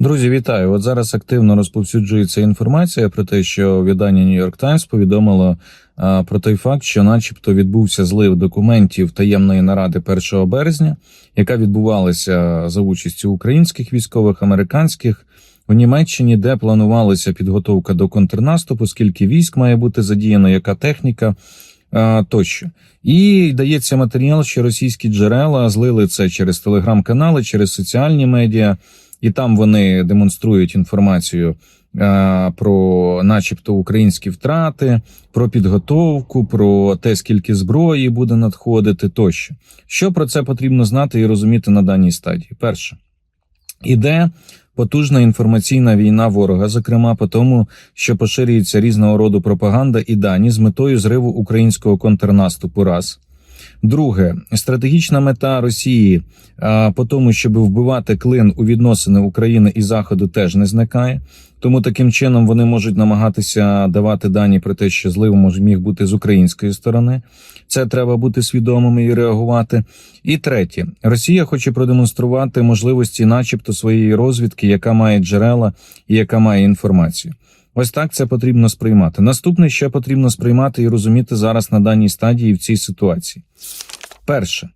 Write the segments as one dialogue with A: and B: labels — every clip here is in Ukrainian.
A: Друзі, вітаю! От зараз активно розповсюджується інформація про те, що видання York Times повідомило про той факт, що, начебто, відбувся злив документів таємної наради 1 березня, яка відбувалася за участю українських військових, американських у Німеччині, де планувалася підготовка до контрнаступу, скільки військ має бути задіяно, яка техніка. Тощо і дається матеріал, що російські джерела злили це через телеграм-канали, через соціальні медіа, і там вони демонструють інформацію е, про, начебто, українські втрати, про підготовку, про те, скільки зброї буде надходити, тощо. Що про це потрібно знати і розуміти на даній стадії? Перше, іде потужна інформаційна війна ворога, зокрема по тому, що поширюється різного роду пропаганда і дані з метою зриву українського контрнаступу. Раз. Друге, стратегічна мета Росії по тому, щоб вбивати клин у відносини України і Заходу, теж не зникає. Тому таким чином вони можуть намагатися давати дані про те, що злив може міг бути з української сторони. Це треба бути свідомими і реагувати. І третє, Росія хоче продемонструвати можливості, начебто, своєї розвідки, яка має джерела і яка має інформацію. Ось так це потрібно сприймати. Наступне, що потрібно сприймати і розуміти зараз на даній стадії в цій ситуації. Перше,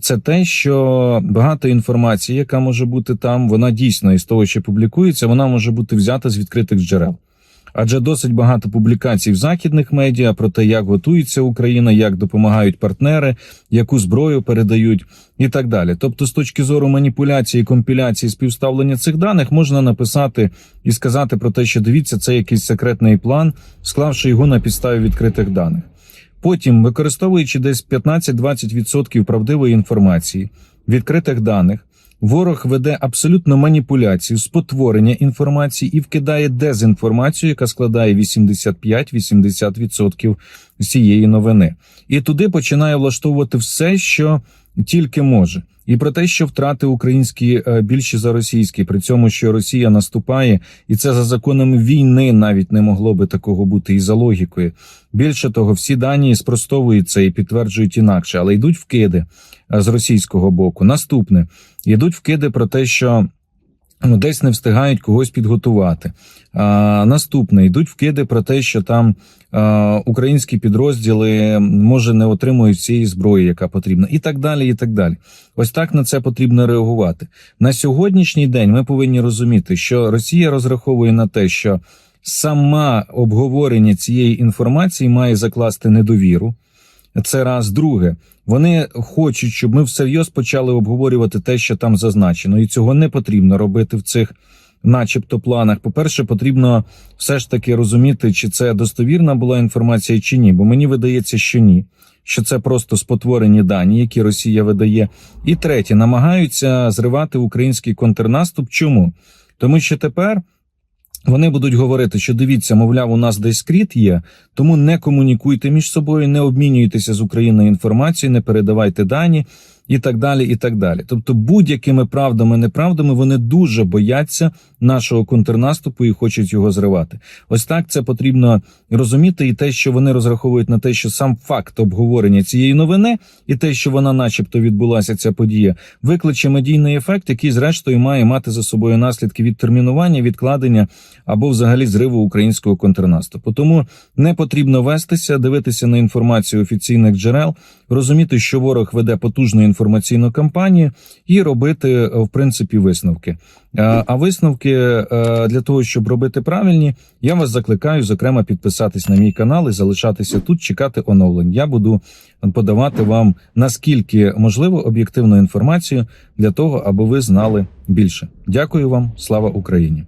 A: це те, що багато інформації, яка може бути там, вона дійсно із того, що публікується, вона може бути взята з відкритих джерел. Адже досить багато публікацій в західних медіа про те, як готується Україна, як допомагають партнери, яку зброю передають і так далі. Тобто, з точки зору маніпуляції, компіляції, співставлення цих даних, можна написати і сказати про те, що дивіться, це якийсь секретний план, склавши його на підставі відкритих даних. Потім, використовуючи десь 15-20% правдивої інформації, відкритих даних, ворог веде абсолютно маніпуляцію, спотворення інформації і вкидає дезінформацію, яка складає 85-80% цієї новини. І туди починає влаштовувати все, що тільки може. І про те, що втрати українські е, більші за російські, при цьому, що Росія наступає, і це за законами війни навіть не могло би такого бути, і за логікою. Більше того, всі дані спростовують це і підтверджують інакше, але йдуть вкиди е, з російського боку. Наступне йдуть вкиди про те, що. Ну, десь не встигають когось підготувати. А, Наступне йдуть вкиди про те, що там а, українські підрозділи може не отримують цієї зброї, яка потрібна, і так далі. І так далі. Ось так на це потрібно реагувати. На сьогоднішній день ми повинні розуміти, що Росія розраховує на те, що сама обговорення цієї інформації має закласти недовіру. Це раз друге. Вони хочуть, щоб ми всерйоз почали обговорювати те, що там зазначено, і цього не потрібно робити в цих, начебто, планах. По-перше, потрібно все ж таки розуміти, чи це достовірна була інформація, чи ні. Бо мені видається, що ні. Що це просто спотворені дані, які Росія видає. І третє, намагаються зривати український контрнаступ. Чому? Тому що тепер. Вони будуть говорити, що дивіться, мовляв, у нас десь скріт є, тому не комунікуйте між собою, не обмінюйтеся з Україною інформацією, не передавайте дані і так далі. і так далі. Тобто, будь-якими правдами, неправдами вони дуже бояться нашого контрнаступу і хочуть його зривати. Ось так це потрібно розуміти, і те, що вони розраховують на те, що сам факт обговорення цієї новини, і те, що вона, начебто, відбулася ця подія, викличе медійний ефект, який, зрештою, має мати за собою наслідки відтермінування, відкладення або взагалі зриву українського контрнаступу. Тому не потрібно вестися, дивитися на інформацію офіційних джерел, розуміти, що ворог веде потужну інформаційну кампанію, і робити е, в принципі висновки. Е, А висновки е, для того, щоб робити правильні, я вас закликаю, зокрема, підписатись на мій канал і залишатися тут, чекати оновлень. Я буду подавати вам наскільки можливо об'єктивну інформацію для того, аби ви знали більше. Дякую вам, слава Україні.